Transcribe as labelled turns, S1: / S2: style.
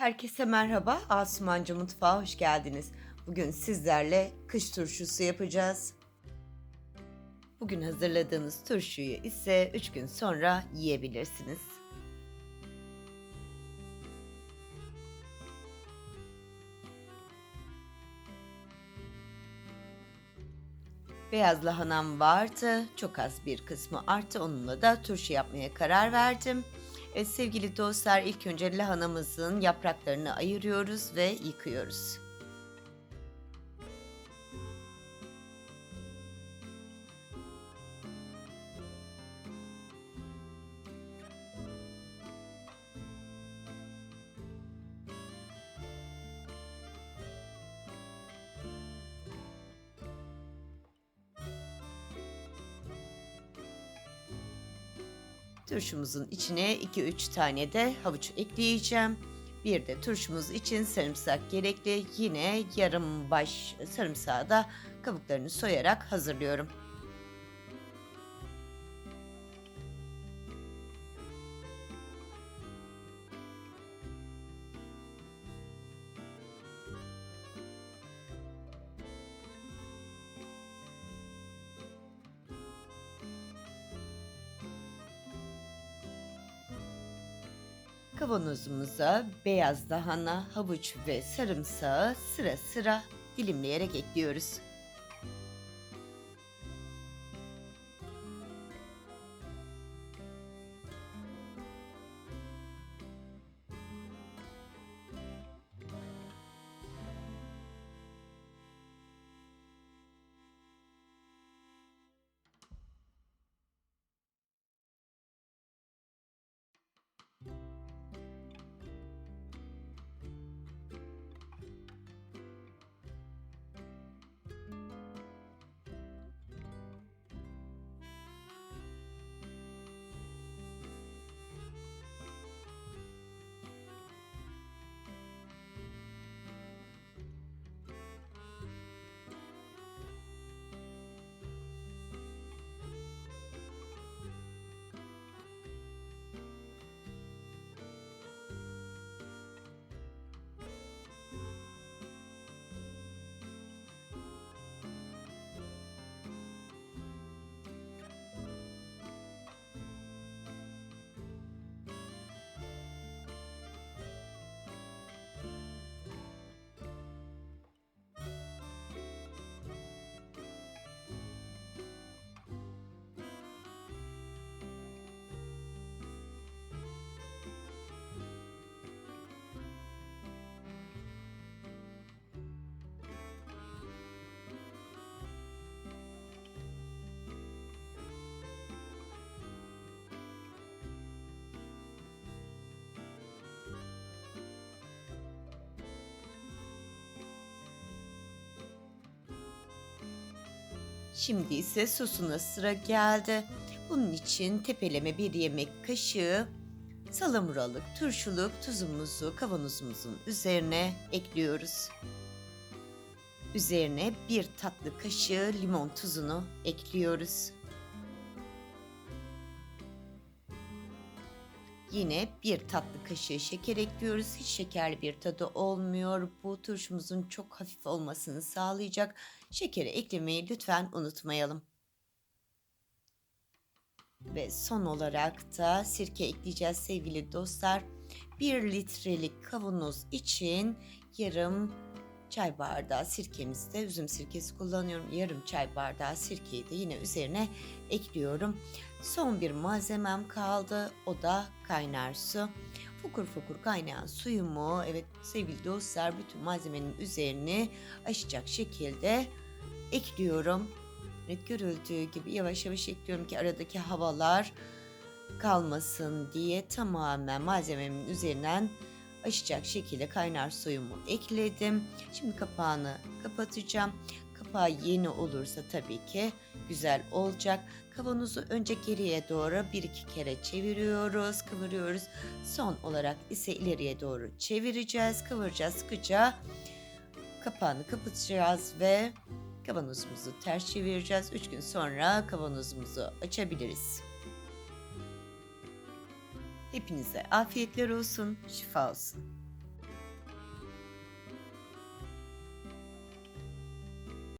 S1: Herkese merhaba. Asumancı Mutfağa hoş geldiniz. Bugün sizlerle kış turşusu yapacağız. Bugün hazırladığınız turşuyu ise 3 gün sonra yiyebilirsiniz. Beyaz lahanam vardı. Çok az bir kısmı arttı. Onunla da turşu yapmaya karar verdim. Evet, sevgili dostlar ilk önce lahanamızın yapraklarını ayırıyoruz ve yıkıyoruz. Turşumuzun içine 2-3 tane de havuç ekleyeceğim. Bir de turşumuz için sarımsak gerekli. Yine yarım baş sarımsağı da kabuklarını soyarak hazırlıyorum. Kavanozumuza beyaz lahana, havuç ve sarımsağı sıra sıra dilimleyerek ekliyoruz. Şimdi ise sosuna sıra geldi. Bunun için tepeleme bir yemek kaşığı salamuralık, turşuluk tuzumuzu kavanozumuzun üzerine ekliyoruz. Üzerine bir tatlı kaşığı limon tuzunu ekliyoruz. Yine bir tatlı kaşığı şeker ekliyoruz. Hiç şekerli bir tadı olmuyor. Bu turşumuzun çok hafif olmasını sağlayacak. Şekeri eklemeyi lütfen unutmayalım. Ve son olarak da sirke ekleyeceğiz sevgili dostlar. 1 litrelik kavanoz için yarım çay bardağı sirkemizde üzüm sirkesi kullanıyorum. Yarım çay bardağı sirkeyi de yine üzerine ekliyorum. Son bir malzemem kaldı. O da kaynar su. Fokur fokur kaynayan suyumu evet sevgili dostlar bütün malzemenin üzerini aşacak şekilde ekliyorum. Evet, görüldüğü gibi yavaş yavaş ekliyorum ki aradaki havalar kalmasın diye tamamen malzememin üzerinden aşacak şekilde kaynar suyumu ekledim. Şimdi kapağını kapatacağım. Kapağı yeni olursa tabii ki güzel olacak. Kavanozu önce geriye doğru bir iki kere çeviriyoruz, kıvırıyoruz. Son olarak ise ileriye doğru çevireceğiz, kıvıracağız sıkıca. Kapağını kapatacağız ve kavanozumuzu ters çevireceğiz. 3 gün sonra kavanozumuzu açabiliriz. Hepinize afiyetler olsun, şifa olsun.